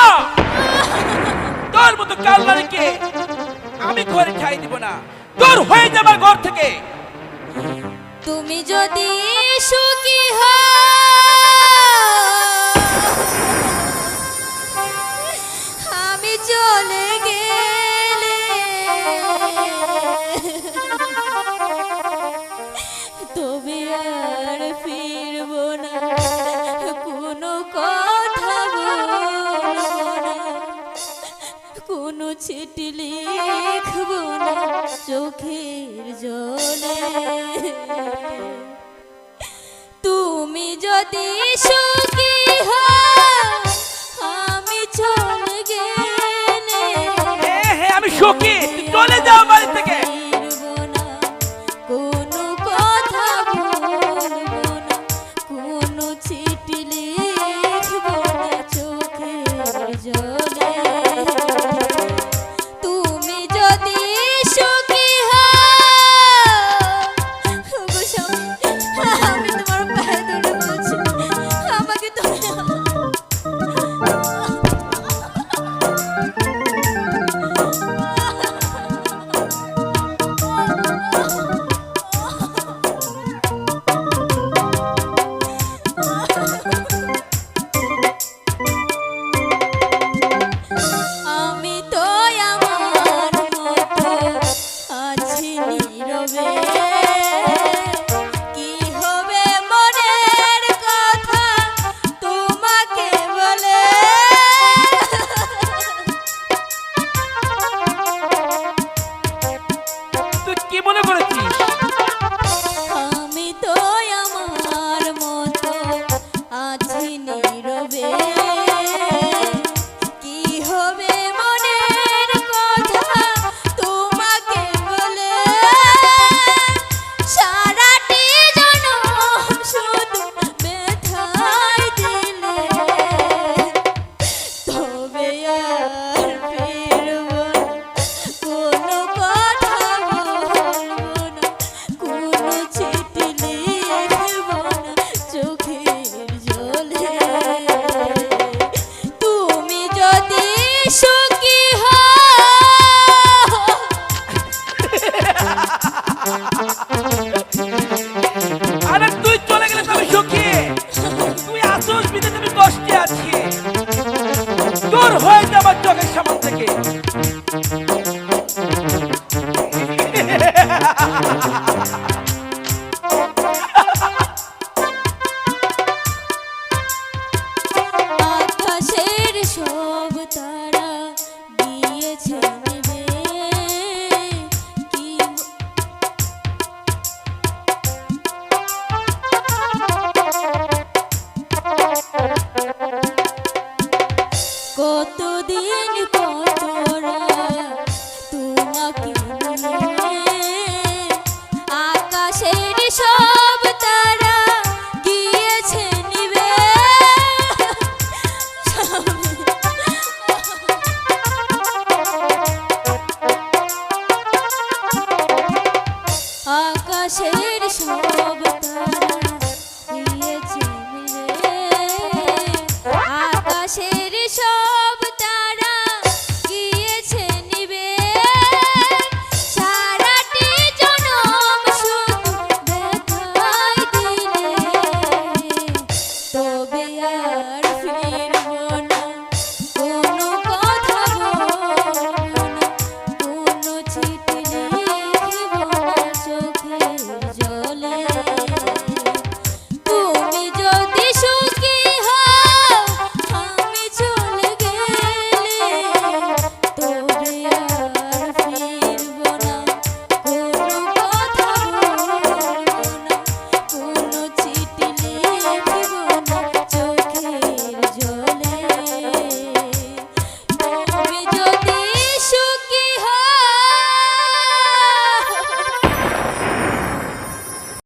না। তোর মতো কালনারীকে আমি ঘরে খাই দিব না। তোর হয়ে যাবার ঘর থেকে। তুমি যদি সুখী হয় চিঠি লিখব না চোখের জলে। তুমি যদি সুখী আমি চলে গেলে হ্যাঁ, হ্যাঁ, আমি সুখী। চলে যাও কতদিন পর